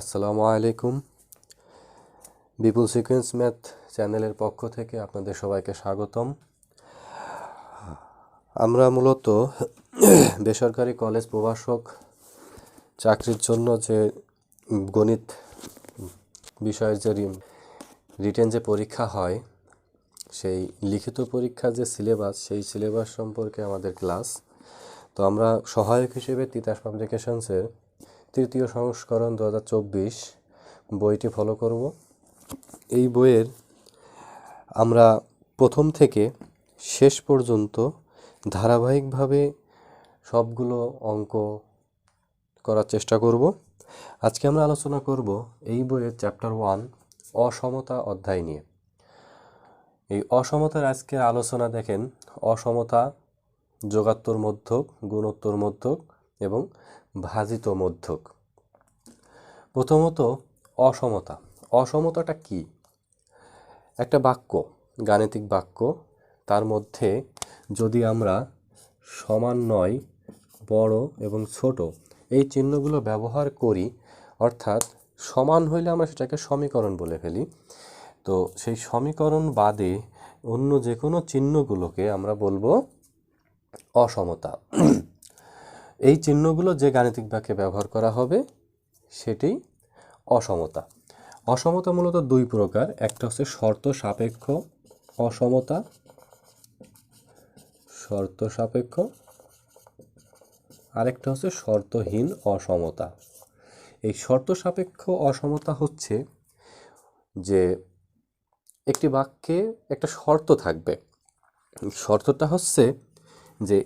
আসসালামু আলাইকুম। বিপুল sequence math চ্যানেলের পক্ষ থেকে আপনাদের সবাইকে স্বাগতম। আমরা মূলত বেসরকারি কলেজ প্রভাষক চাকরির জন্য যে গণিত বিষয়ের যে রিটেন যে পরীক্ষা হয়, সেই লিখিত পরীক্ষার যে সিলেবাস সেই সিলেবাস সম্পর্কে আমাদের ক্লাস তো আমরা সহায়ক হিসেবে তিতাস পাবলিকেশনসের তৃতীয় সংস্করণ দু হাজার চব্বিশ, বইটি ফলো করব। এই বইয়ের আমরা প্রথম থেকে শেষ পর্যন্ত ধারাবাহিকভাবে সবগুলো অঙ্ক করার চেষ্টা করব। আজকে আমরা আলোচনা করব এই বইয়ের চ্যাপ্টার ওয়ান অসমতা অধ্যায় নিয়ে। এই অসমতার আজকের আলোচনা দেখেন, অসমতা যোগাত্তর মধ্যক, গুণোত্তর মধ্যক এবং ভাজিত মধ্যক। প্রথমত, অসমতা। অসমতাটা কি? একটা বাক্য, গাণিতিক বাক্য। তার মধ্যে যদি আমরা সমান নয়, বড় এবং ছোট এই চিহ্নগুলো ব্যবহার করি, অর্থাৎ সমান হইলে আমরা সেটাকে সমীকরণ বলে ফেলি, তো সেই সমীকরণ বাদে অন্য যে কোনো চিহ্নগুলোকে আমরা বলব অসমতা। এই চিহ্নগুলো যে গাণিতিক বাক্যে ব্যবহার করা হবে, সেটি অসমতা। অসমতা মূলত দুই প্রকার, একটা হচ্ছে শর্ত সাপেক্ষ অসমতা, শর্ত সাপেক্ষ, আরেকটা হচ্ছে শর্তহীন অসমতা। এই শর্ত সাপেক্ষ অসমতা হচ্ছে যে একটি বাক্যে একটা শর্ত থাকবে। শর্তটা হচ্ছে যে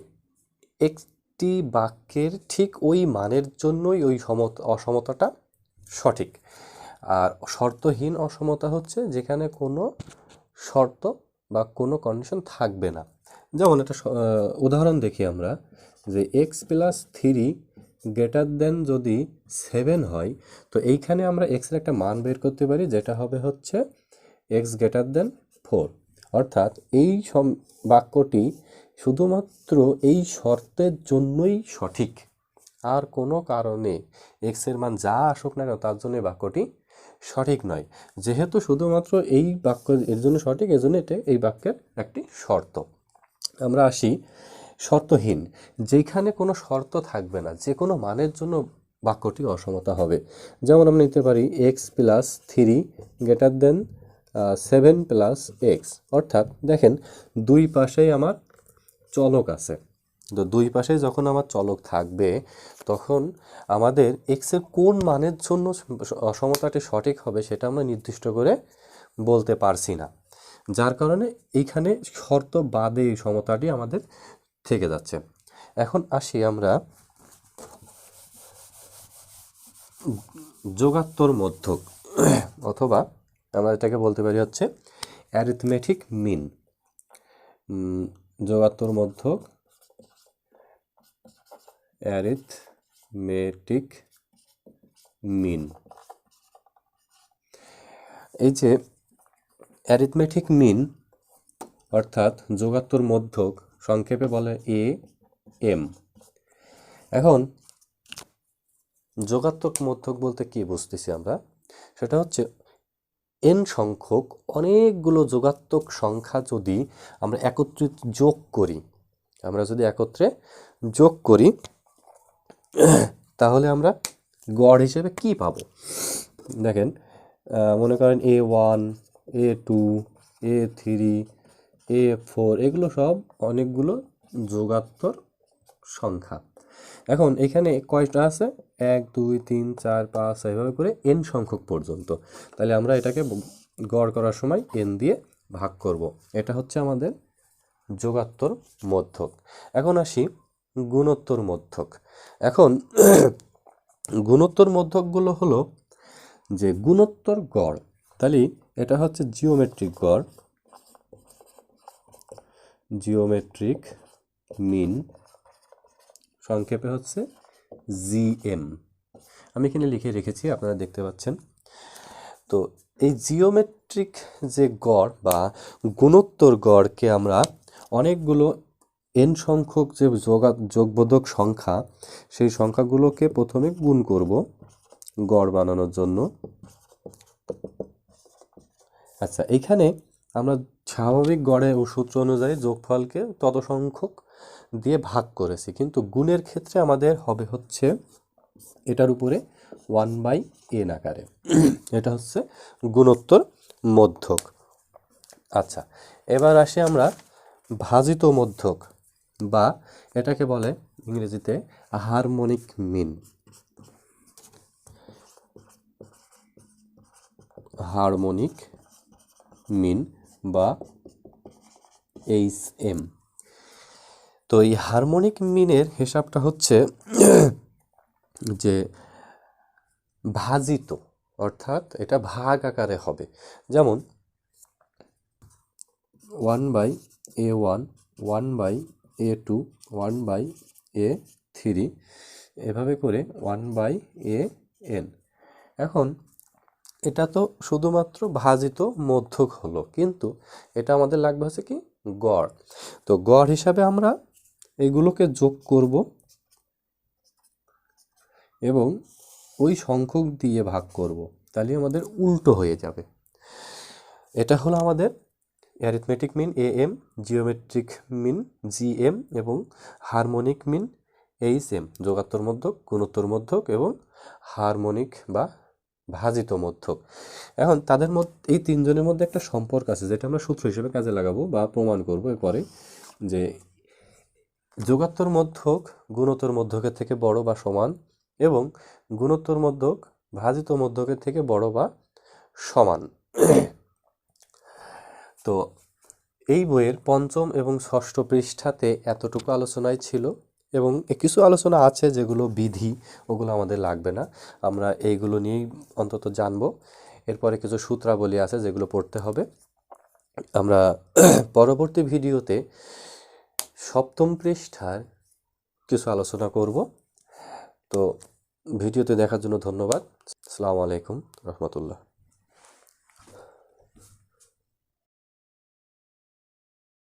একটি বাক্যের ঠিক ওই মানের জন্যই ওই সমত, অসমতাটা সঠিক। আর শর্তহীন অসমতা হচ্ছে যেখানে কোনো শর্ত বা কোনো কন্ডিশন থাকবে না। যেমন একটা উদাহরণ দেখি আমরা যে X plus three greater than যদি সেভেন হয়, তো এইখানে আমরা এক্সের একটা মান বের করতে পারি যেটা হবে হচ্ছে এক্স গ্রেটার দেন ফোর অর্থাৎ এই সম, বাক্যটি শুধুমাত্র এই শর্তের জন্যই সঠিক। আর কোনো কারণে এক্সের মান যা আসুক না কেন, তার জন্য বাক্যটি সঠিক নয়। যেহেতু শুধুমাত্র এই বাক্য এর জন্য সঠিক এজন্য জন্য এটা এই বাক্যের একটি শর্ত। আমরা আসি শর্তহীন, যেখানে কোনো শর্ত থাকবে না, যে কোনো মানের জন্য বাক্যটি অসমতা হবে। যেমন আমরা নিতে পারি X plus three greater than seven plus X অর্থাৎ দেখেন, দুই পাশেই আমার চলক আছে। তো দুই পাশে যখন আমার চলক থাকবে, তখন আমাদের এক্সের কোন মানের জন্য অসমতাটি সঠিক হবে সেটা আমরা নির্দিষ্ট করে বলতে পারছি না। যার কারণে এইখানে শর্ত বাদে এই সমতাটি আমাদের থেকে যাচ্ছে। এখন আসি আমরা যোগাত্তর মধ্যক, অথবা আমরা এটাকে বলতে পারি হচ্ছে অ্যারিথমেটিক মিন যোগাত্তর মধ্যক অ্যারিথমেটিক মিন এই যে অ্যারিথমেটিক মিন অর্থাৎ যোগাত্তর মধ্যক, সংক্ষেপে বলে এ এম এখন যোগাত্মক মধ্যক বলতে কি বুঝতেছি আমরা? সেটা হচ্ছে এন সংখ্যক অনেকগুলো যোগাত্মক সংখ্যা যদি আমরা একত্রিত যোগ করি, আমরা যদি একত্রে যোগ করি, তাহলে আমরা গড় হিসেবে কি পাব? দেখেন মনে করেন A one A two A three A four এগুলো সব অনেকগুলো যোগাত্মর সংখ্যা। এখন এখানে কয়টা আছে? এক, দুই, তিন, চার, পাঁচ এইভাবে করে এন সংখ্যক পর্যন্ত। তাহলে আমরা এটাকে গড় করার সময় এন দিয়ে ভাগ করব। এটা হচ্ছে আমাদের যোগাত্তর মধ্যক। এখন আসি গুণোত্তর মধ্যক। এখন গুণোত্তর মধ্যকগুলো হলো যে গুণোত্তর গড়, তাহলে এটা হচ্ছে জিওমেট্রিক গড়। জিওমেট্রিক মিন সংক্ষেপে হচ্ছে জিএম। আমি এখানে লিখে রেখেছি, আপনারা দেখতে পাচ্ছেন। তো এই জিওমেট্রিক যে গড় বা গুণোত্তর গড়কে আমরা অনেকগুলো এন সংখ্যক যে যোগা, যোগবোধক সংখ্যা, সেই সংখ্যাগুলোকে প্রথমে গুণ করব গড় বানানোর জন্য। আচ্ছা এইখানে আমরা স্বাভাবিক গড়ে ও সূত্র অনুযায়ী যোগফলকে তত সংখ্যক দিয়ে ভাগ করেছি। কিন্তু গুণের ক্ষেত্রে আমাদের হবে হচ্ছে এটার উপরে ওয়ান বাই এন আকারে। এটা হচ্ছে গুণোত্তর মধ্যক। আচ্ছা এবার আসি আমরা ভাজিত মধ্যক বা এটাকে বলে ইংরেজিতে হারমোনিক মিন। হারমোনিক মিন বা এইচ এম তো এই হারমোনিক মিনের হিসাবটা হচ্ছে যে ভাজিত, অর্থাৎ এটা ভাগ আকারে হবে। যেমন one by A one one by A two one by A three এভাবে করে ওয়ান বাই এ এন এখন এটা তো শুধুমাত্র ভাজিত মধ্যক হলো, কিন্তু এটা আমাদের লাগবে হচ্ছে কি গড়। তো গড় হিসাবে আমরা এগুলোকে যোগ করব এবং ওই সংখ্যক দিয়ে ভাগ করব তাহলে আমাদের উল্টো হয়ে যাবে। এটা হলো আমাদের arithmetic mean A M geometric mean G M এবং হারমোনিক মিন এইচ এম যোগাত্তর মধ্যক, গুণোত্তর মধ্যক এবং হারমোনিক বা ভাজিত মধ্যক এখন তাদের মধ্যে এই তিনজনের মধ্যে একটা সম্পর্ক আছে যেটা আমরা সূত্র হিসেবে কাজে লাগাবো বা প্রমাণ করব এরপরে যে যোগাত্তর মধ্যক গুণোত্তর মধ্যকের থেকে বড় বা সমান এবং গুণোত্তর মধ্যক ভাজিত মধ্যকের থেকে বড় বা সমান। তো এই বইয়ের পঞ্চম এবং ষষ্ঠ পৃষ্ঠাতে এতটুকু আলোচনায় ছিল এবং কিছু আলোচনা আছে যেগুলো বিধি, ওগুলো আমাদের লাগবে না। আমরা এইগুলো নিয়েই অন্তত জানব। এরপরে কিছু সূত্রাবলী আছে যেগুলো পড়তে হবে। আমরা পরবর্তী ভিডিওতে সপ্তম পৃষ্ঠার কিছু আলোচনা করব। তো ভিডিওতে দেখার জন্য ধন্যবাদ। আসসালামু আলাইকুম রহমতুল্লাহ।